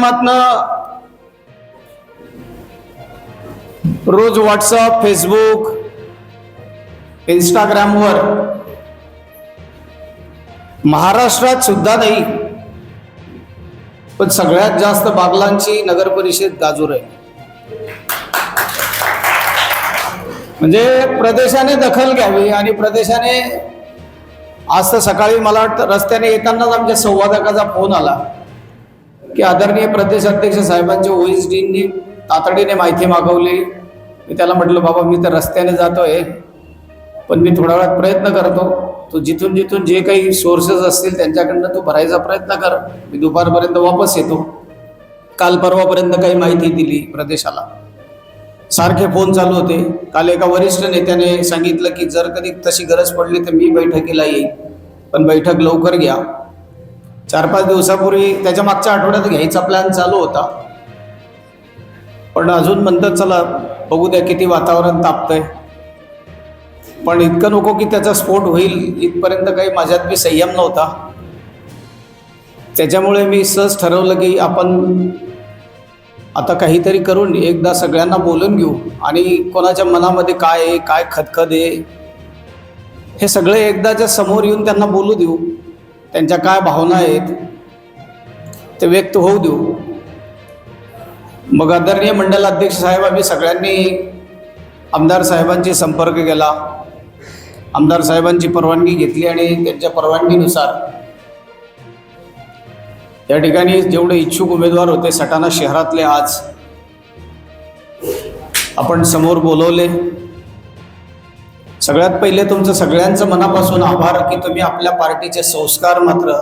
माध्यमातनं रोज WhatsApp Facebook इंस्टाग्रामवर महाराष्ट्रात सुद्धा नाही पण सगळ्यात जास्त बागलांची नगर परिषद गाजूर आहे. म्हणजे प्रदेशाने दखल घ्यावी आणि प्रदेशाने आज तर सकाळी मला वाटतं रस्त्याने येतानाच आमच्या संवादकाचा फोन आला. की आदरणीय प्रदेश अध्यक्ष साहेबांच्या ओएसडींनी तातडीने माहिती मागवली. मी त्याला म्हटलं बाबा मी तर रस्त्याने जातो आहे पण मी थोड्या वेळात प्रयत्न करतो. तू जिथून जिथून जे काही सोर्सेस असतील त्यांच्याकडनं तू भरायचा प्रयत्न कर. मी दुपारपर्यंत वापस येतो. काल परवापर्यंत काही माहिती दिली प्रदेशाला. सारखे फोन चालू होते. काल एका वरिष्ठ नेत्याने सांगितलं की जर कधी तशी गरज पडली तर मी बैठकीला येईन. पण बैठक लवकर घ्या. चार पाच दिवसापूर्वी त्याच्या मागच्या आठवड्यात घ्यायचा प्लॅन चालू होता. पण अजून म्हणतात चला बघू द्या किती वातावरण तापतंय. पण इतकं नको की त्याचा स्फोट होईल इथपर्यंत काही माझ्यात बी संयम नव्हता. त्याच्यामुळे मी सहज ठरवलं की आपण आता काहीतरी करून एकदा सगळ्यांना बोलून घेऊ आणि कोणाच्या मनामध्ये काय आहे काय खदखद आहे हे सगळे एकदाच्या समोर येऊन त्यांना बोलू देऊ. त्यांच्या काय भावना आहेत ते व्यक्त होऊ देऊ. मग आदरणीय मंडल अध्यक्ष साहेब आम्ही सगळ्यांनी आमदार साहेबांशी संपर्क केला. आमदार साहेबांची परवानगी घेतली आणि त्यांच्या परवानगीनुसार या ठिकाणी जेवढे इच्छुक उमेदवार होते सटाणा शहरातले आज आपण समोर बोलवले. सगळ्यात पहिले तुमचं सगळ्यांचं मनापासून आभार की तुम्ही आपल्या पार्टीचे संस्कार मात्र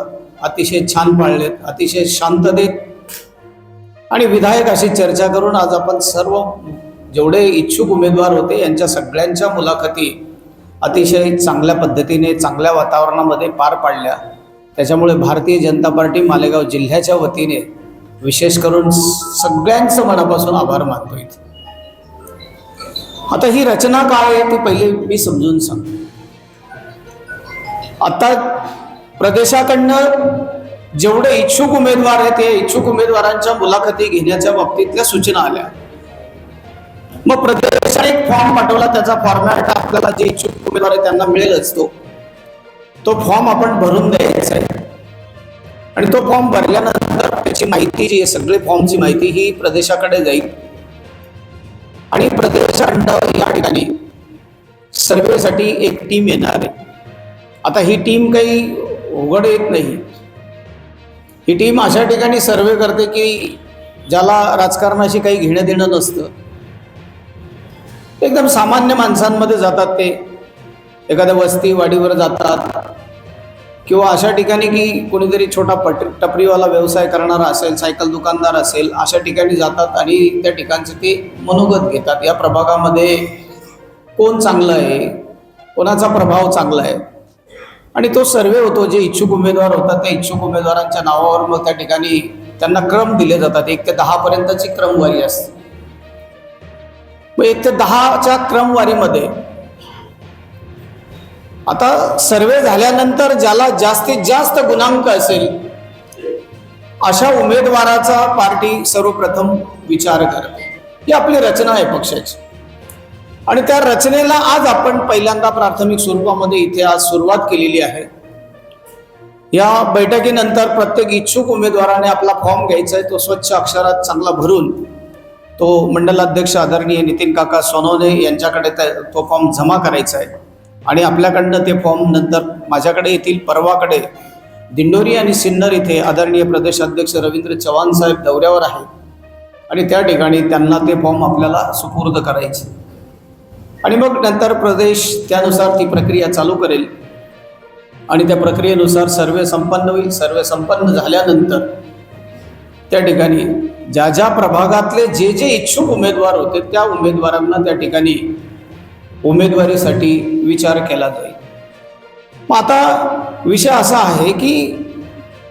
अतिशय छान पाळलेत अतिशय शांततेत. आणि विधायक अशी चर्चा करून आज आपण सर्व जेवढे इच्छुक उमेदवार होते यांच्या सगळ्यांच्या मुलाखती अतिशय चांगल्या पद्धतीने चांगल्या वातावरणामध्ये पार पाडल्या. त्याच्यामुळे भारतीय जनता पार्टी मालेगाव जिल्ह्याच्या वतीने विशेष करून सगळ्यांचं मनापासून आभार मानतो इथे आता ही रचना काय आहे ती पहिले मी समजून सांगतो. आता प्रदेशाकडनं जेवढे इच्छुक उमेदवार आहेत ते इच्छुक उमेदवारांच्या मुलाखती घेण्याच्या बाबतीतल्या सूचना आल्या. मग प्रदेशाने एक फॉर्म पाठवला त्याचा फॉर्मॅट आपल्याला जे इच्छुक उमेदवार आहे त्यांना मिळेलच तो. तो फॉर्म आपण भरून द्यायचा आहे. आणि तो फॉर्म भरल्यानंतर त्याची माहिती जी आहे सगळे फॉर्मची माहिती ही प्रदेशाकडे जाईल. आणि प्रदेशांड या ठिकाणी सर्वेसाठी एक टीम येणार आहे. आता ही टीम काही उघड येत नाही. ही टीम अशा ठिकाणी सर्वे करते की ज्याला राजकारणाशी काही घेणं देणं नसतं. एकदम सामान्य माणसांमध्ये जातात ते. एखाद्या वस्ती वाडीवर जातात. किंवा अशा ठिकाणी की कोणीतरी छोटा पट टपरीवाला व्यवसाय करणारा असेल सायकल दुकानदार असेल अशा ठिकाणी जातात आणि त्या ठिकाणचे ते मनोगत घेतात. या प्रभागामध्ये कोण चांगलं आहे? कोणाचा प्रभाव चांगला आहे? आणि तो सर्वे होतो जे इच्छुक उमेदवार होतात त्या इच्छुक उमेदवारांच्या नावावर मग त्या ठिकाणी त्यांना क्रम दिले जातात. एक ते दहापर्यंतची क्रमवारी असते. मग एक ते दहाच्या क्रमवारीमध्ये आता सर्वे झाल्यानंतर ज्याला जास्तीत जास्त गुणांक असेल अशा उमेदवाराचा पार्टी सर्वप्रथम विचार करते. ही आपली रचना आहे पक्षाची. आणि त्या रचनेला आज आपण पहिल्यांदा प्राथमिक स्वरूपामध्ये इथे आज सुरुवात केलेली आहे. या बैठकीनंतर प्रत्येक इच्छुक उमेदवाराने आपला फॉर्म घ्यायचा आहे तो स्वच्छ अक्षरात चांगला भरून तो मंडलाध्यक्ष आदरणीय नितीन काका सोनवणे यांच्याकडे त्या- तो फॉर्म जमा करायचा आहे. आणि आपल्याकडनं ते फॉर्म नंतर माझ्याकडे येतील परवाकडे. दिंडोरी आणि सिन्नर इथे आदरणीय प्रदेशाध्यक्ष रवींद्र चव्हाण साहेब दौऱ्यावर आहेत. आणि त्या ठिकाणी त्यांना ते फॉर्म आपल्याला सुपूर्द करायचे. आणि मग नंतर प्रदेश त्यानुसार ती प्रक्रिया चालू करेल. आणि त्या प्रक्रियेनुसार सर्वे संपन्न होईल. सर्वे संपन्न झाल्यानंतर त्या ठिकाणी ज्या ज्या प्रभागातले जे जे इच्छुक उमेदवार होते त्या उमेदवारांना त्या ठिकाणी उमेदवारीसाठी विचार केला जाईल. मग आता विषय असा आहे की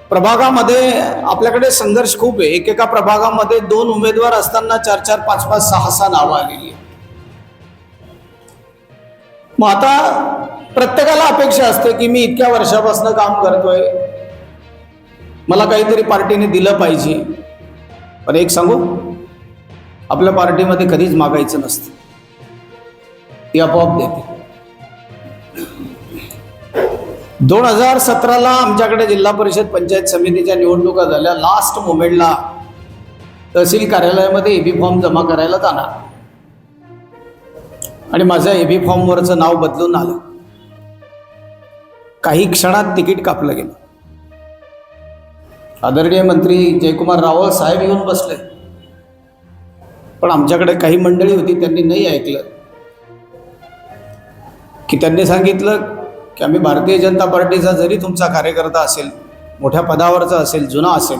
प्रभागामध्ये आपल्याकडे संघर्ष खूप आहे. एकेका प्रभागामध्ये दोन उमेदवार असताना चार चार पाच पाच सहा सहा नावं आलेली आहेत. मग आता प्रत्येकाला अपेक्षा असते की मी इतक्या वर्षापासून काम करतोय. मला काहीतरी पार्टीने दिलं पाहिजे. पण एक सांगू? आपल्या पार्टीमध्ये कधीच मागायचं नसतं. ती आपोआप देते. दोन हजार सतराला आमच्याकडे जिल्हा परिषद पंचायत समितीच्या निवडणुका झाल्या. लास्ट मोमेंटला तहसील कार्यालयामध्ये एबी फॉर्म जमा करायला जाणार. आणि माझ्या एबी फॉर्मवरचं नाव बदलून आलं. काही क्षणात तिकीट कापलं गेलं. आदरणीय मंत्री जयकुमार रावळ साहेब येऊन बसले. पण आमच्याकडे काही मंडळी होती त्यांनी नाही ऐकलं. की त्यांनी सांगितलं की आम्ही भारतीय जनता पार्टीचा जरी तुमचा कार्यकर्ता असेल मोठ्या पदावरचा असेल जुना असेल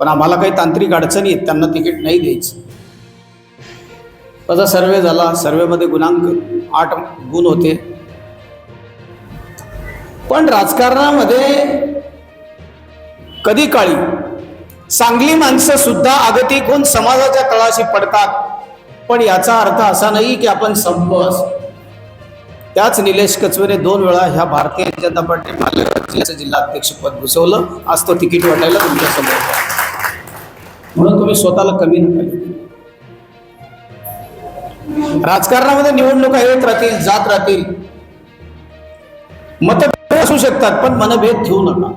पण आम्हाला काही तांत्रिक अडचणी आहेत त्यांना तिकीट नाही द्यायचं. त्याचा सर्वे झाला सर्वेमध्ये गुणांक आठ गुण होते. पण राजकारणामध्ये कधी काळी चांगली माणसं सुद्धा आगतिक होऊन समाजाच्या तळाशी पडतात. पण याचा अर्थ असा नाही की आपण संप त्याच निलेश कचवेने दोन वेळा ह्या भारतीय जनता पार्टी जिल्ह्याचं जिल्हा अध्यक्षपद घुसवलं आज तो तिकीट वाटायला तुमच्यासमोर. म्हणून तुम्ही स्वतःला कमी नका राजकारणामध्ये निवडणुका येत राहतील जात राहतील. मतभेद असू शकतात पण मनभेद ठेवू नका.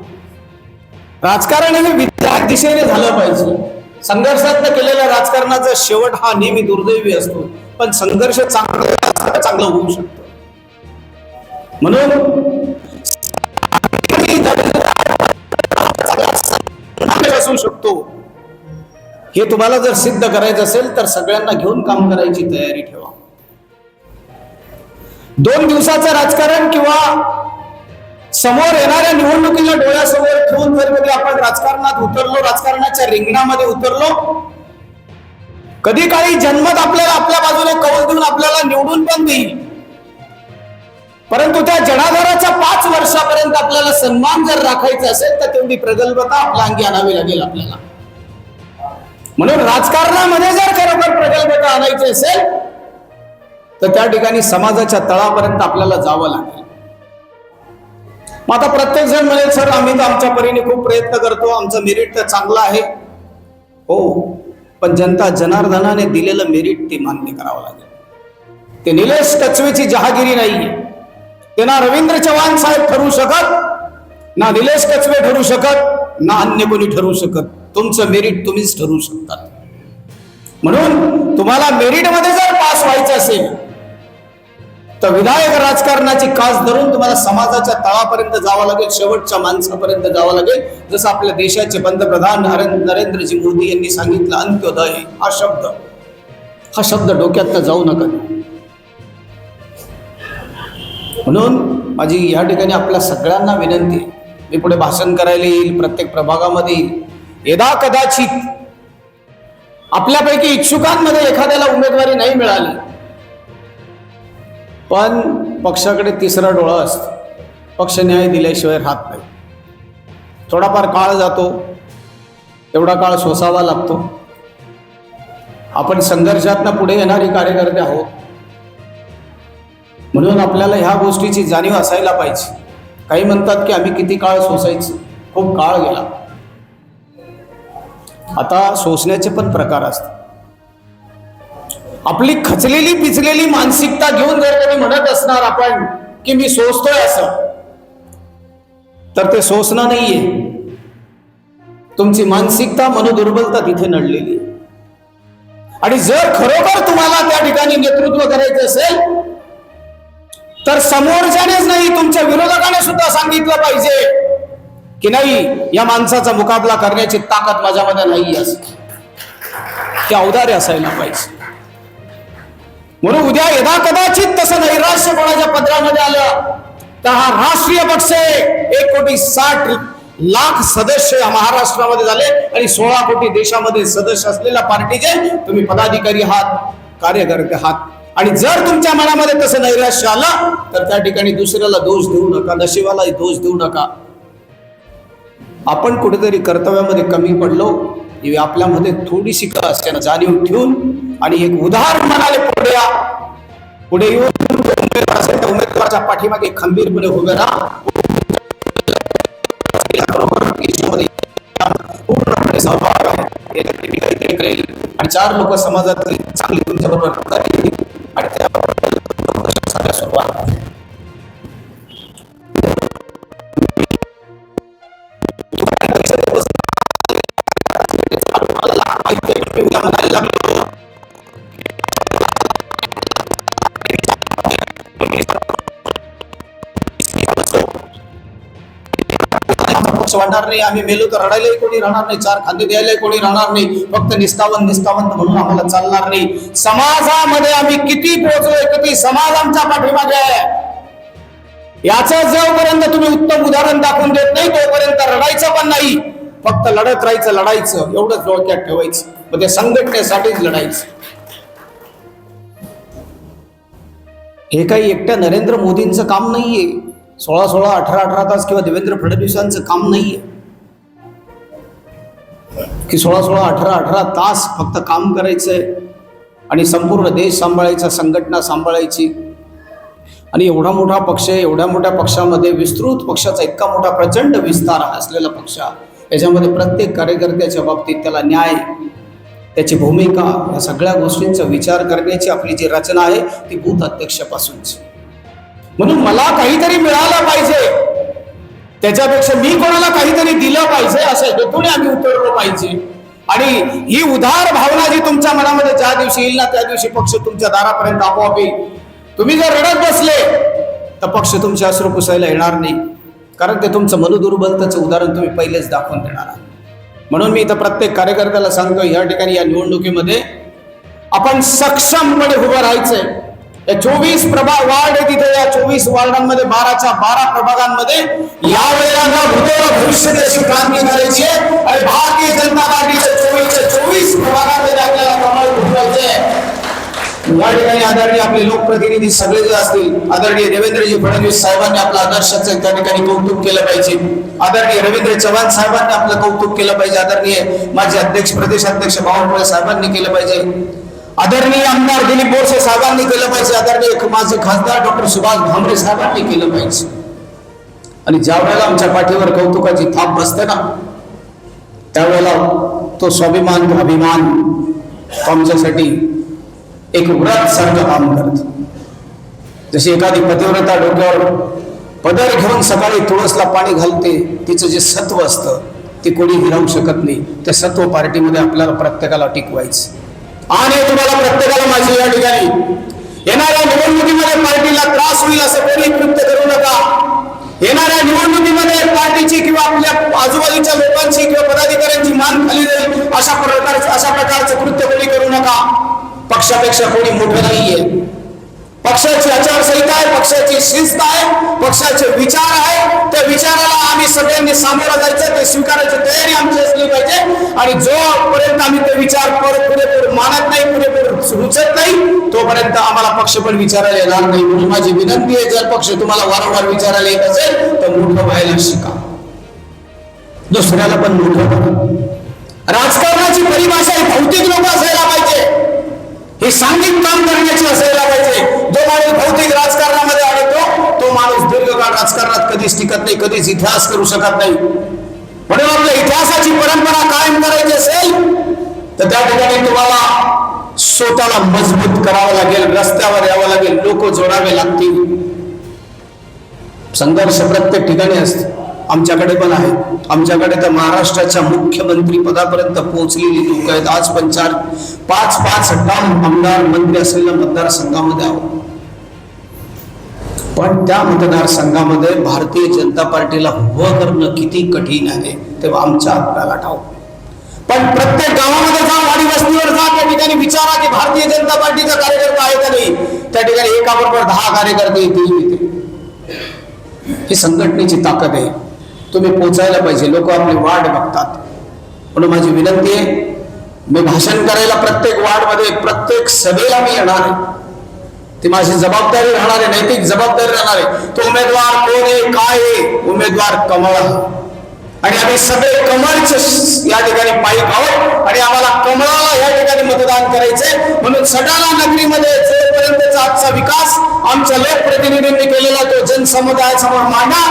राजकारण हे विद्या दिशेने झालं पाहिजे. संघर्षात केलेल्या राजकारणाचा शेवट हा नेहमी दुर्दैवी असतो. पण संघर्ष चांगला चांगला होऊ शकतो. म्हणून असू शकतो. हे तुम्हाला जर सिद्ध करायचं असेल तर सगळ्यांना घेऊन काम करायची तयारी ठेवा. दोन दिवसाचं राजकारण किंवा समोर येणाऱ्या निवडणुकीला डोळ्यासमोर ठेवून जर कधी आपण राजकारणात उतरलो राजकारणाच्या रिंगणामध्ये उतरलो कधी काळी जन्मत आपल्याला आपल्या बाजूने कौल देऊन आपल्याला निवडून पण देईल. परंतु त्या जनाधाराच्या पाच वर्षापर्यंत आपल्याला सन्मान जर राखायचा असेल तर तेवढी प्रगल्भता आपल्या अंगी आणावी लागेल आपल्याला. म्हणून राजकारणामध्ये जर खरोखर प्रगल्भता आणायची असेल तर त्या ठिकाणी समाजाच्या तळापर्यंत आपल्याला जावं लागेल. मग आता प्रत्येक जण म्हणेल सर आम्ही तर आमच्या परीने खूप प्रयत्न करतो आमचं मेरिट तर चांगलं आहे. हो पण जनता जनार्दनाने दिलेलं मेरिट ते मान्य करावं लागेल. ते निलेश कचवेची जहागिरी नाहीये. ते ना रवींद्र चव्हाण साहेब ठरू शकत ना निलेश कचवे ठरू शकत ना अन्य कोणी ठरू शकत. तुमचं मेरिट तुम्हीच ठरवू शकतात. म्हणून तुम्हाला मेरिटमध्ये जर पास व्हायचं असेल तर विधायक राजकारणाची कास धरून तुम्हाला समाजाच्या तळापर्यंत जावं लागेल शेवटच्या माणसापर्यंत जावं लागेल. जसं आपल्या देशाचे पंतप्रधान नरेंद्रजी मोदी यांनी सांगितलं अंत्योदय हा शब्द. हा शब्द डोक्यात जाऊ नका. म्हणून माझी या ठिकाणी आपल्या सगळ्यांना विनंती आहे. मी पुढे भाषण करायला येईल प्रत्येक प्रभागामध्ये येईल. यदा कदाचित आपल्यापैकी इच्छुकांमध्ये एखाद्याला उमेदवारी नाही मिळाली पण पक्षाकडे तिसरा डोळा असतो. पक्ष न्याय दिल्याशिवाय राहत नाही. थोडाफार काळ जातो एवढा काळ सोसावा लागतो. आपण संघर्षातनं पुढे येणारे कार्यकर्ते आहोत. म्हणून आपल्याला ह्या गोष्टीची जाणीव असायला पाहिजे. काही म्हणतात की आम्ही किती काळ सोसायचं? खूप काळ गेला. आता सोसण्याचे पण प्रकार असतात. आपली खचलेली पिचलेली मानसिकता घेऊन जर कधी म्हणत असणार आपण की मी सोसतोय असं तर ते सोसणं नाहीये. तुमची मानसिकता मनोदुर्बलता तिथे नडलेली आणि जर खरोखर तुम्हाला त्या ठिकाणी नेतृत्व करायचं असेल तर समोरच्यानेच नाही तुमच्या विरोधकाने सुद्धा सांगितलं पाहिजे की नाही या माणसाचा मुकाबला करण्याची ताकद माझ्यामध्ये नाही अस. ते औदार्य असायला पाहिजे. म्हणून उद्या यदा कदाचित तसं नैराश्य कोणाच्या पत्रामध्ये आलं तर हा राष्ट्रीय पक्ष एक कोटी साठ लाख सदस्य या महाराष्ट्रामध्ये झाले आणि सोळा कोटी देशामध्ये सदस्य असलेल्या पार्टीचे तुम्ही पदाधिकारी आहात कार्यकर्ते आहात. आणि जर तुमच्या मनामध्ये तसं नैराश्य आलं तर त्या ठिकाणी दुसऱ्याला दोष देऊ नका नशिबालाही दोष देऊ नका. आपण कुठेतरी कर्तव्यामध्ये कमी पडलो आपल्यामध्ये थोडीशी का असते जाणीव ठेवून आणि एक उदाहरण म्हणाले पुढे या. पुढे येऊन उमेदवार असेल त्या उमेदवाराच्या पाठीमागे खंबीरपणे उभे राहा. पूर्णपणे सहभाग आहे. आणि चार लोक समाजात चांगली तुमच्या बरोबर आणि त्या सुरुवात आमचा नाही आम्ही मेलो तर रडायलाही कोणी राहणार नाही चार खांदे द्यायलाही कोणी राहणार नाही फक्त निष्ठावंत निष्ठावंत म्हणून आम्हाला चालणार नाही. समाजामध्ये आम्ही किती पोहोचलोय किती समाज आमच्या पाठीमागे आहे? याचं जोपर्यंत तुम्ही उत्तम उदाहरण दाखवून देत नाही तोपर्यंत रडायचं पण नाही. फक्त लढत राहायचं लढायचं एवढंच डोक्यात ठेवायचं. मग ते संघटनेसाठीच लढायचं. हे काही एकट्या नरेंद्र मोदींचं काम नाहीये. सोळा सोळा अठरा अठरा तास किंवा देवेंद्र फडणवीसांचं काम नाहीये. की सोळा सोळा अठरा अठरा तास फक्त काम करायचंय आणि संपूर्ण देश सांभाळायचा संघटना सांभाळायची. आणि एवढा मोठा पक्ष आहे एवढ्या मोठ्या पक्षामध्ये विस्तृत पक्षाचा इतका मोठा प्रचंड विस्तार असलेला पक्ष याच्यामध्ये प्रत्येक कार्यकर्त्याच्या बाबतीत त्याला न्याय त्याची भूमिका या सगळ्या गोष्टींचा विचार करण्याची आपली जी रचना आहे ती बूथ अध्यक्षापासूनची. म्हणून मला काहीतरी मिळालं पाहिजे. त्याच्यापेक्षा मी कोणाला काहीतरी दिलं पाहिजे असं हेतूने आम्ही उतरलो पाहिजे. आणि ही उदार भावना जी तुमच्या मनामध्ये ज्या दिवशी येईल ना त्या दिवशी पक्ष तुमच्या दारापर्यंत आपोआप येईल. तुम्ही जर रडत बसले तर पक्ष तुमचे अश्रू पुसायला येणार नाही. कारण ते तुमचं मनोदुर्बलतेचं उदाहरण तुम्ही पहिलेच दाखवून देणार आहात. म्हणून मी इथं प्रत्येक कार्यकर्त्याला सांगतो या ठिकाणी या निवडणुकीमध्ये आपण सक्षमपणे उभं राहायचंय. या चोवीस प्रभाग वार्ड आहे तिथे. या चोवीस वार्डांमध्ये बाराच्या बारा प्रभागांमध्ये या वेळेला भूतोल अशी कामगिरी करायची आहे. आणि भारतीय जनता पार्टीच्या चोवीसच्या चोवीस प्रभागांमध्ये आपल्याला कमाल उठवायचे या ठिकाणी आदरणीय आपले लोकप्रतिनिधी सगळे जे असतील आदरणीय देवेंद्रजी फडणवीस साहेबांनी आपल्या आदर्शाचं त्या ठिकाणी कौतुक केलं पाहिजे. आदरणीय रवींद्र चव्हाण साहेबांनी आपलं कौतुक केलं पाहिजे. आदरणीय माझे अध्यक्ष प्रदेश अध्यक्ष बावनकुळे साहेबांनी केलं पाहिजे. आदरणीय आमदार दिलीप बोरसे साहेबांनी केलं पाहिजे. आदरणीय माझे खासदार डॉक्टर सुभाष भामरे साहेबांनी केलं पाहिजे. आणि ज्या वेळेला आमच्या पाठीवर कौतुकाची थाप बसते ना त्यावेळेला तो स्वाभिमान अभिमान आमच्यासाठी एक व्रत सारखं काम करत. जशी एखादी पतिव्रता डोक्यावर पदर घेऊन सकाळी तुळसला पाणी घालते तिचं जे सत्व असतं ते कोणी हिरावू शकत नाही. त्या सत्व पार्टीमध्ये आपल्याला प्रत्येकाला टिकवायचं. आणि तुम्हाला प्रत्येकाला माझी या ठिकाणी. येणाऱ्या निवडणुकीमध्ये पार्टीला त्रास होईल असं कोणी कृत्य करू नका. येणाऱ्या निवडणुकीमध्ये पार्टीची किंवा आपल्या आजूबाजूच्या लोकांची किंवा पदाधिकाऱ्यांची मान खाली जाईल अशा प्रकारचं अशा प्रकारचं कृत्य कोणी करू नका. पक्षापेक्षा कोणी मोठं नाहीये. पक्षाची आचारसंहिता आहे पक्षाची शिस्त आहे पक्षाचे विचार आहे. त्या विचाराला आम्ही सगळ्यांनी सामोरं जायचं ते स्वीकारायची तयारी आमची असली पाहिजे. आणि जोपर्यंत आम्ही ते विचार परत पुढे मानत नाही पुरेपूर रुचत नाही तोपर्यंत आम्हाला पक्ष पण विचारायला येणार नाही. म्हणून माझी विनंती आहे जर पक्ष तुम्हाला वारंवार विचारायला येत असेल तर मोठं व्हायला शिका. दुसऱ्याला पण मोठं राजकारणाची परिभाषा ही भौतिक लोक असायला पाहिजे. हे सांघिक काम करण्याची असायला पाहिजे. जो माणूस भौतिक राजकारणामध्ये अडकतो तो माणूस दीर्घकाळ राजकारणात कधीच टिकत नाही कधीच इतिहास करू शकत नाही. म्हणून आपल्या इतिहासाची परंपरा कायम करायची असेल तर त्या ठिकाणी तुम्हाला स्वतःला मजबूत करावं लागेल रस्त्यावर यावं लागेल लोक जोडावे लागतील. संघर्ष प्रत्येक ठिकाणी असतो. आमच्याकडे पण आहे. आमच्याकडे तर महाराष्ट्राच्या मुख्यमंत्री पदापर्यंत पोहोचलेली लोक आहेत. आज पण चार पाच पाच टर्म आमदार मंत्री असलेल्या मतदारसंघामध्ये आहोत. पण त्या मतदारसंघामध्ये भारतीय जनता पार्टीला उभं करणं किती कठीण आहे तेव्हा आमच्या आपल्याला ठाऊक. पण प्रत्येक गावामध्ये जा वाडी वस्तीवर जा त्या ठिकाणी विचारा की भारतीय जनता पार्टीचा कार्यकर्ता आहे का नाही? त्या ठिकाणी एका बरोबर दहा कार्यकर्ते येतील तिथे ही संघटनेची ताकद आहे. तुम्ही पोचायला पाहिजे. लोक आपली वाट बघतात. म्हणून माझी विनंती आहे मी भाषण करायला प्रत्येक वार्डमध्ये प्रत्येक सभेला मी येणार आहे. ती माझी जबाबदारी राहणार आहे नैतिक जबाबदारी राहणार आहे. तो उमेदवार कोण आहे काय आहे? उमेदवार कमळ आहे. आणि आम्ही सगळे कमळचे या ठिकाणी पायी आहोत आणि आम्हाला कमळाला या ठिकाणी मतदान करायचंय. म्हणून सडाला नगरीमध्ये जोपर्यंतचा आजचा विकास आमच्या लोकप्रतिनिधींनी केलेला तो जनसमुदायासमोर मांडा.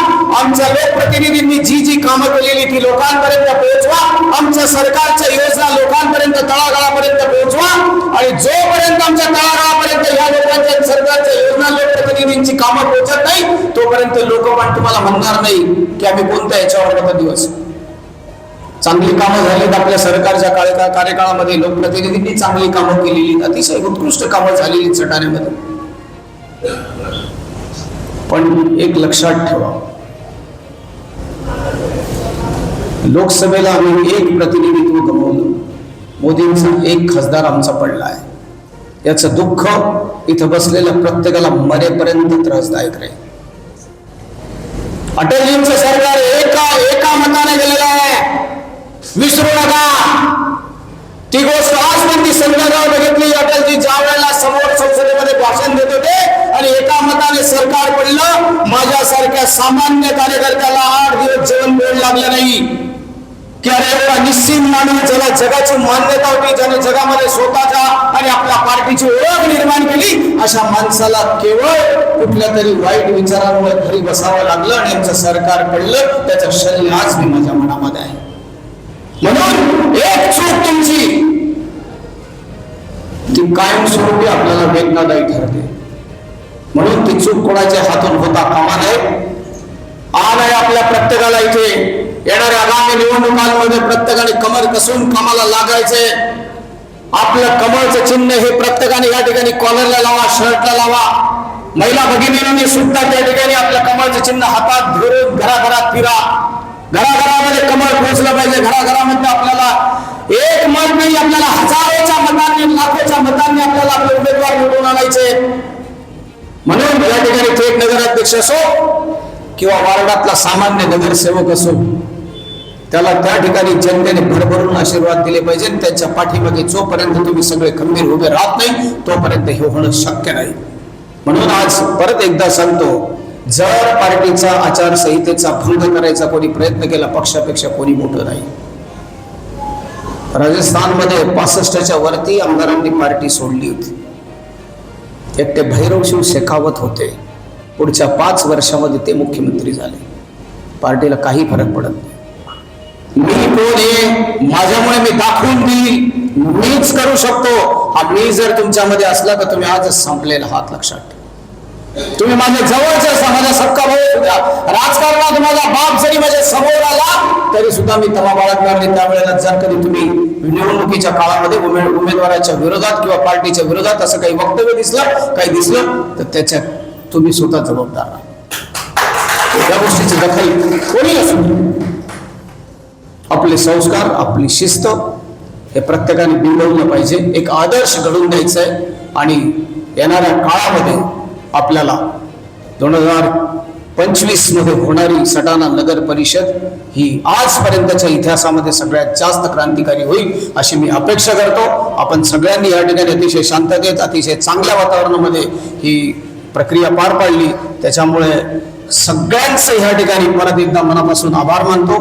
आमच्या लोकप्रतिनिधींनी जी जी कामं केलेली ती लोकांपर्यंत पोहोचवा. आमच्या सरकारच्या योजना लोकांपर्यंत तळागाळापर्यंत पोहोचवा. आणि जोपर्यंत आमच्या तळागाळापर्यंत या लोकांच्या सरकारच्या योजना लोकप्रतिनिधींची कामं पोहोचत नाही तोपर्यंत लोक पण तुम्हाला म्हणणार नाही की आम्ही कोणत्या याच्यावर होता दिवस. चांगली कामं झालीत आपल्या सरकारच्या काळ- कार्यकाळामध्ये लोकप्रतिनिधींनी चांगली कामं केलेली अतिशय उत्कृष्ट कामं झालेली चटाण्यामध्ये पण एक लक्षात ठेवा. लोकसभेला आम्ही एक प्रतिनिधित्व गमावलं. मोदींचा एक खासदार आमचा पडला आहे याचं दुःख इथं बसलेल्या प्रत्येकाला मरेपर्यंत त्रासदायक राहील. अटलजींचं सरकार एका एका मताने गेलेलं आहे. विसरू नका. ती गोष्ट आज पण ती संध्याकाळ बघितली. अटलजी ज्या वेळेला समोर संसदेमध्ये भाषण देत होते आणि एका मताने सरकार पडलं माझ्यासारख्या सामान्य कार्यकर्त्याला आठ दिवस जेवण वेळ लागलं नाही. की अरे एवढा निश्चित माणूस ज्याला जगाची मान्यता होती ज्याने जगामध्ये स्वतःच्या आणि आपल्या पार्टीची ओळख निर्माण केली अशा माणसाला केवळ कुठल्या तरी वाईट विचारांमुळे घरी बसावं लागलं आणि यांचं सरकार पडलं त्याचं शरीर आज मी माझ्या मनामध्ये आहे. म्हणून एक चूक तुमची. ती कायमस्वरूपी आपल्याला वेदनादायी ठरते. म्हणून ती चूक कोणाच्या हातून होता कामा नये. आज आहे आपल्या प्रत्येकाला इथे. येणाऱ्या आगामी निवडणुकांमध्ये प्रत्येकाने कमर कसून कामाला लागायचे. आपलं कमळचं चिन्ह हे प्रत्येकाने या ठिकाणी कॉलरला लावा शर्टला लावा. महिला भगिनींनी सुद्धा त्या ठिकाणी आपलं कमळचं चिन्ह हातात धरून घराघरात फिरा. घराघरामध्ये कमळ पोहोचलं पाहिजे. घराघरामध्ये आपल्याला एक मत नाही आपल्याला हजारोच्या मतांनी लाखोच्या मतांनी आपल्याला आपले उमेदवार निवडून आणायचे. म्हणून या ठिकाणी थेट नगराध्यक्ष असो किंवा वार्डातला सामान्य नगरसेवक असो त्याला त्या ठिकाणी जनतेने भरभरून आशीर्वाद दिले पाहिजे. त्याच्या पाठीमागे जोपर्यंत तुम्ही सगळे खंबीर उभे राहत नाही तोपर्यंत हे होणं शक्य नाही. म्हणून आज परत एकदा सांगतो जर पार्टीचा आचारसंहितेचा भंग करायचा कोणी प्रयत्न केला पक्षापेक्षा कोणी मोठं नाही. राजस्थानमध्ये पासष्टच्या वरती आमदारांनी पार्टी सोडली होती. एकटे भैरव शिव शेखावत होते. पुढच्या पाच वर्षामध्ये ते मुख्यमंत्री झाले. पार्टीला काही फरक पडत नाही. मी कोण आहे माझ्यामुळे मी दाखवून देईल मीच करू शकतो. हा मी जर तुमच्यामध्ये असला तर तुम्ही आजच संपलेला हात लक्षात तुम्ही माझ्या जवळचे असा माझा सक्का भाऊ सुद्धा. राजकारणात माझा बाप जरी माझ्यासमोर आला तरी सुद्धा मी तमा बाळगणार नाही. त्यावेळेला जर कधी तुम्ही निवडणुकीच्या काळामध्ये उमेदवाराच्या विरोधात किंवा पार्टीच्या विरोधात असं काही वक्तव्य दिसलं काही दिसलं तर त्याच्यात तुम्ही स्वतः जबाबदार या गोष्टीची दखल कोणी असू आपले संस्कार आपली शिस्त हे प्रत्येकाने बिघडवलं पाहिजे. एक आदर्श घडून द्यायचा आहे आणि येणाऱ्या काळामध्ये आपल्याला दोन हजार पंचवीसमध्ये होणारी सटाणा नगर परिषद ही आजपर्यंतच्या इतिहासामध्ये सगळ्यात जास्त क्रांतिकारी होईल अशी मी अपेक्षा करतो. आपण सगळ्यांनी या ठिकाणी अतिशय शांततेत अतिशय चांगल्या वातावरणामध्ये ही प्रक्रिया पार पाडली. त्याच्यामुळे सगळ्यांचं ह्या ठिकाणी परत एकदा मनापासून आभार मानतो.